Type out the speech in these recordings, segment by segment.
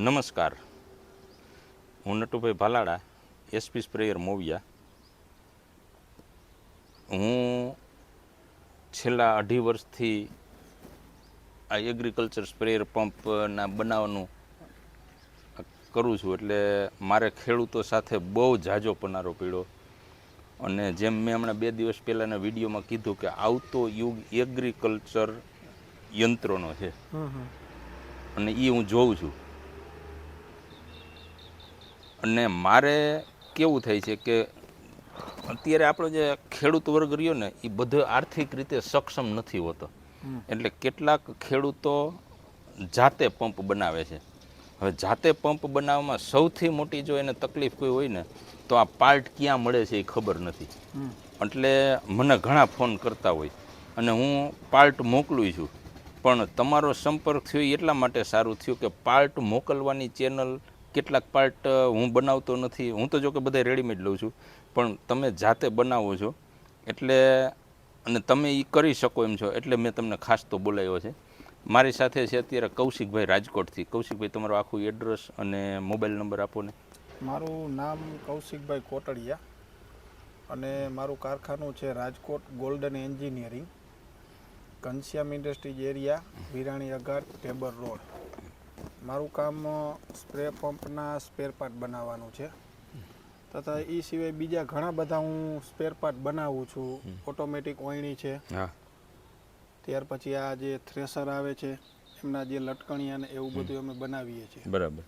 નમસ્કાર. હું Natubhai Bhalada SP sprayer Moviya. હું છેલ્લા અઢી વર્ષથી આ એગ્રીકલ્ચર સ્પ્રેયર પંપના બનાવવાનું કરું છું એટલે મારે ખેડૂતો સાથે બહુ ઝાઝો પનારો પીડ્યો. અને જેમ મેં હમણાં બે દિવસ પહેલાંના વિડીયોમાં કીધું કે આવતો યુગ એગ્રીકલ્ચર યંત્રોનો છે. અને એ હું જોઉં છું. અને મારે કેવું થાય છે કે અત્યારે આપણો જે ખેડૂત વર્ગ રહ્યો ને એ બધો આર્થિક રીતે સક્ષમ નથી હોતો. એટલે કેટલાક ખેડૂતો જાતે પંપ બનાવે છે. હવે જાતે પંપ બનાવવામાં સૌથી મોટી જો એને તકલીફ કોઈ હોય ને તો આ પાર્ટ ક્યાં મળે છે એ ખબર નથી. એટલે મને ઘણા ફોન કરતા હોય અને હું પાર્ટ મોકલું છું. પણ તમારો સંપર્ક થયો એટલા માટે સારું થયું કે પાર્ટ મોકલવાની ચેનલ કેટલાક પાર્ટ હું બનાવતો નથી. હું તો જો કે બધા રેડીમેડ લઉં છું. પણ તમે જાતે બનાવો છો, એટલે, અને તમે એ કરી શકો એમ છો, એટલે મેં તમને ખાસ તો બોલાવ્યો છે. મારી સાથે છે અત્યારે કૌશિકભાઈ રાજકોટથી. કૌશિકભાઈ, તમારું આખું એડ્રેસ અને મોબાઈલ નંબર આપો ને. મારું નામ કૌશિકભાઈ કોટડિયા અને મારું કારખાનું છે Rajkot golden engineering Ghanshyam industries area Virani અગાર ટેબર રોડ મારું કામ સ્પ્રે પંપના સ્પેર પાર્ટ બનાવવાનું છે. તથા એ સિવાય બીજા ઘણા બધા હું સ્પેર પાર્ટ બનાવું છું. ઓટોમેટિક ઓયણી છે. ત્યાર પછી આ જે થ્રેસર આવે છે એમના જે લટકણિયા ને એવું બધું અમે બનાવીએ છીએ. બરાબર.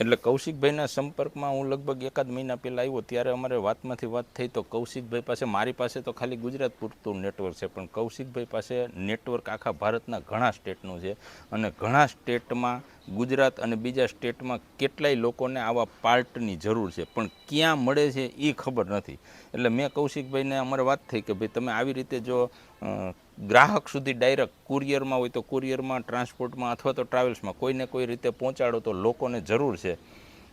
એટલે કૌશિકભાઈના સંપર્કમાં હું લગભગ એકાદ મહિના પહેલાં આવ્યો ત્યારે અમારે વાતમાંથી વાત થઈ તો કૌશિકભાઈ પાસે મારી પાસે તો ખાલી ગુજરાત પૂરતું નેટવર્ક છે પણ કૌશિકભાઈ પાસે નેટવર્ક આખા ભારતના ઘણા સ્ટેટનું છે. અને ઘણા સ્ટેટમાં ગુજરાત અને બીજા સ્ટેટમાં કેટલાય લોકોને આવા પાર્ટની જરૂર છે, પણ ક્યાં મળે છે એ ખબર નથી. એટલે મેં કૌશિકભાઈને અમારે વાત થઈ કે ભાઈ તમે આવી રીતે જો ગ્રાહક સુધી ડાયરેક્ટ કુરિયરમાં હોય તો કુરિયરમાં, ટ્રાન્સપોર્ટમાં અથવા તો ટ્રાવેલ્સમાં કોઈને કોઈ રીતે પહોંચાડો તો લોકોને જરૂર છે.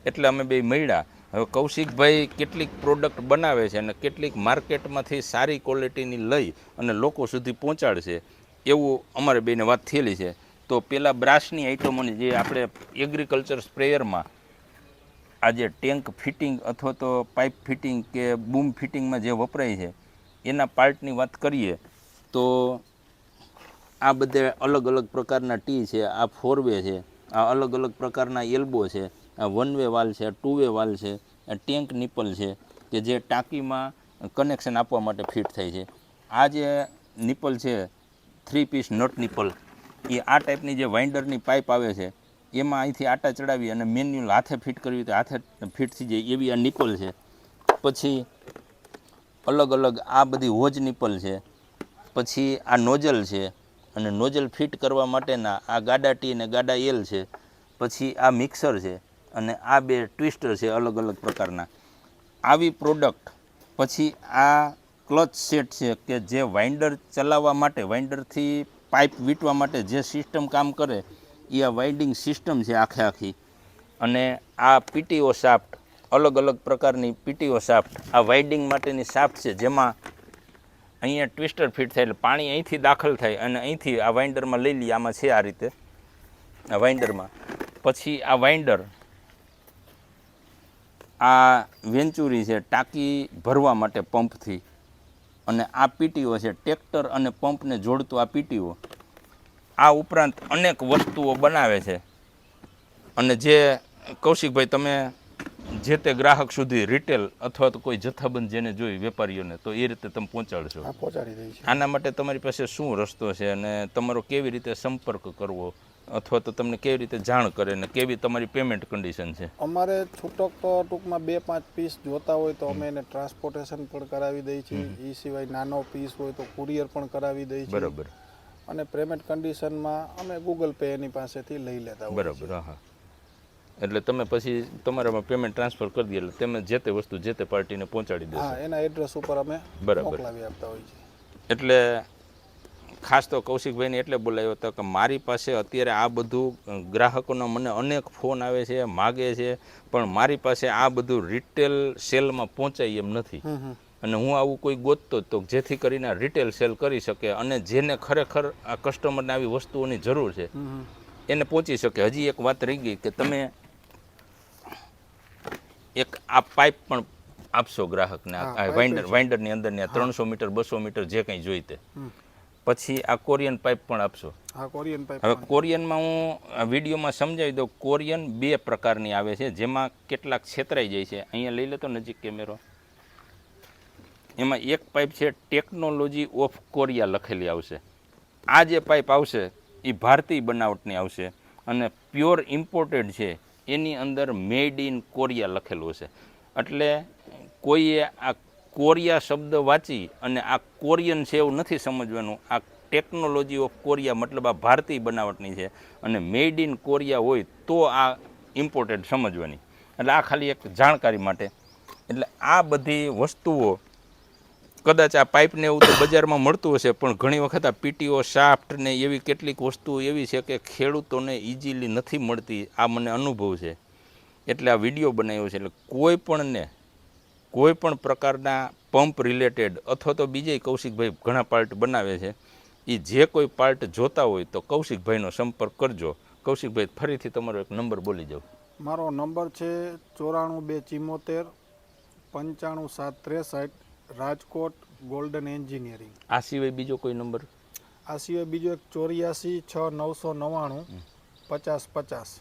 એટલે અમે બે મળ્યા. હવે કૌશિકભાઈ કેટલીક પ્રોડક્ટ બનાવે છે અને કેટલીક માર્કેટમાંથી સારી ક્વોલિટીની લઈ અને લોકો સુધી પહોંચાડશે, એવું અમારે બેને વાત થયેલી છે. તો પેલા બ્રાસની આઇટમોની જે આપણે એગ્રીકલ્ચર સ્પ્રેયરમાં આ જે ટેન્ક ફિટિંગ અથવા તો પાઇપ ફિટિંગ કે બૂમ ફિટિંગમાં જે વપરાય છે, એના પાર્ટની વાત કરીએ, તો આ બધે અલગ અલગ પ્રકારના ટી છે, આ ફોર વે છે, આ અલગ અલગ પ્રકારના એલ્બો છે, આ વન વે વાલ છે ટુ વે વાલ છે, આ ટેન્ક નિપલ છે, કે જે ટાંકીમાં કનેક્શન આપવા માટે ફિટ થાય છે. આ જે નિપલ છે થ્રી પીસ નટ નિપલ એ આ ટાઈપની જે વાઇન્ડરની પાઇપ આવે છે, એમાં અહીંથી આટા ચડાવી અને મેન્યુઅલ હાથે ફિટ કરવી તો હાથે ફિટ થઈ જાય એવી આ નિપલ છે. પછી અલગ અલગ આ બધી હોજ નિપલ છે. પછી આ નોઝલ છે અને નોઝલ ફિટ કરવા માટેના આ ગાડા ટી અને ગાડા એલ છે. પછી આ મિક્સર છે અને આ બે ટ્વિસ્ટર છે અલગ અલગ પ્રકારના. આવી પ્રોડક્ટ પછી આ ક્લચ સેટ છે કે જે વાઇન્ડર ચલાવવા માટે વાઇન્ડરથી પાઇપ વીંટવા માટે જે સિસ્ટમ કામ કરે એ આ વાઇન્ડિંગ સિસ્ટમ છે આખે આખી. અને આ પીટીઓ સાફ્ટ અલગ અલગ પ્રકારની પીટીઓ સાફ્ટ આ વાઇન્ડિંગ માટેની સાફ્ટ છે, જેમાં અહીંયા ટ્વિસ્ટર ફિટ થાય એટલે પાણી અહીંથી દાખલ થાય અને અહીંથી આ વાઇન્ડરમાં લઈ લઈએ આમાં છે આ રીતે. આ વાઇન્ડરમાં પછી આ વાઇન્ડર આ વેન્ચુરી છે, ટાંકી ભરવા માટે પંપથી. અને આ પીટીઓ છે ટ્રેક્ટર અને પંપને જોડતું આ પીટીઓ આ ઉપરાંત અનેક વસ્તુઓ બનાવે છે. અને જે કૌશિકભાઈ તમે જે તે ગ્રાહક સુધી રિટેલ અથવા તો કોઈ જથ્થાબંધ જેને જોઈ વેપારીઓને તો એ રીતે તમે પહોંચાડશો. આના માટે તમારી પાસે શું રસ્તો છે અને તમારો કેવી રીતે સંપર્ક કરવો? અથવા તો તમને કેવી રીતે જાણ કરે ને કેવી તમારી પેમેન્ટ કન્ડિશન છે? અમારે છૂટક તો ટૂંકમાં બે પાંચ પીસ જોતા હોય તો અમે એને ટ્રાન્સપોર્ટેશન પણ કરાવી દઈએ છીએ. એ સિવાય નાનો પીસ હોય તો કુરિયર પણ કરાવી દઈએ છીએ. બરાબર. અને પેમેન્ટ કન્ડિશનમાં અમે ગૂગલ પે એની પાસેથી લઈ લેતા હોય બરાબર હા એટલે તમે પછી તમારામાં પેમેન્ટ ટ્રાન્સફર કરી દે એટલે તમે જે તે વસ્તુ જે તે પાર્ટીને પહોંચાડી દેશો. હા એના એડ્રેસ ઉપર અમે બરાબર. મોકલાવી આપતા હોય છે એટલે ખાસ તો કૌશિકભાઈને એટલે બોલાવ્યો હતો કે મારી પાસે અત્યારે આ બધું ગ્રાહકોનો મને અનેક ફોન આવે છે માગે છે પણ મારી પાસે આ બધું રિટેલ સેલમાં પહોંચાય એમ નથી અને હું આવું કોઈ ગોતતો તો જેથી કરીને રિટેલ સેલ કરી શકે અને જેને ખરેખર આ કસ્ટમરને આવી વસ્તુઓની જરૂર છે. એને પહોંચી શકે હજી એક વાત રહી ગઈ કે તમે એક આ પાઇપ પણ આપશો ગ્રાહકને વાઇન્ડર. વાઇન્ડરની અંદરની આ ત્રણસો મીટર બસો મીટર જે કંઈ જોઈતે. પછી આ કોરિયન પાઇપ પણ આપશો. હા કોરિયન પાઇપ હવે કોરિયનમાં હું વિડીયોમાં સમજાવી દઉં કોરિયન બે પ્રકારની આવે છે જેમાં કેટલાક છેતરાઈ જાય છે. અહીંયા લઈ લેતો નજીક કેમેરો. એમાં એક પાઇપ છે ટેકનોલોજી ઓફ કોરિયા લખેલી આવશે. આ જે પાઇપ આવશે એ ભારતીય બનાવટની આવશે અને પ્યોર ઇમ્પોર્ટેડ છે એની અંદર મેડ ઇન કોરિયા લખેલું છે એટલે કોઈએ આ કોરિયા શબ્દ વાંચી અને આ કોરિયન છે એવું નથી સમજવાનું. આ ટેકનોલોજી ઓફ કોરિયા મતલબ આ ભારતીય બનાવટની છે અને મેડ ઇન કોરિયા હોય તો આ ઇમ્પોર્ટેડ સમજવાની. એટલે આ ખાલી એક જાણકારી માટે. એટલે આ બધી વસ્તુઓ કદાચ આ પાઇપને એવું તો બજારમાં મળતું હશે, પણ ઘણી વખત આ પીટીઓ શાફ્ટ ને એવી કેટલીક વસ્તુઓ એવી છે કે ખેડૂતોને ઇઝીલી નથી મળતી. આ મને અનુભવ છે. એટલે આ વીડિયો બનાવ્યો છે. એટલે કોઈ પણને કોઈ પણ પ્રકારના પંપ રિલેટેડ અથવા તો બીજે કૌશિકભાઈ ઘણા પાર્ટ બનાવે છે એ જે કોઈ પાર્ટ જોતા હોય તો કૌશિકભાઈનો સંપર્ક કરજો. કૌશિકભાઈ ફરીથી તમારો એક નંબર બોલી જાઓ. મારો નંબર છે ચોરાણું બે ચિમોતેર પંચાણું સાત ત્રેસઠ રાજકોટ ગોલ્ડન એન્જિનિયરિંગ આ સિવાય બીજો કોઈ નંબર? આ સિવાય બીજો એક ચોર્યાસી છ નવસો નવ્વાણું પચાસ પચાસ.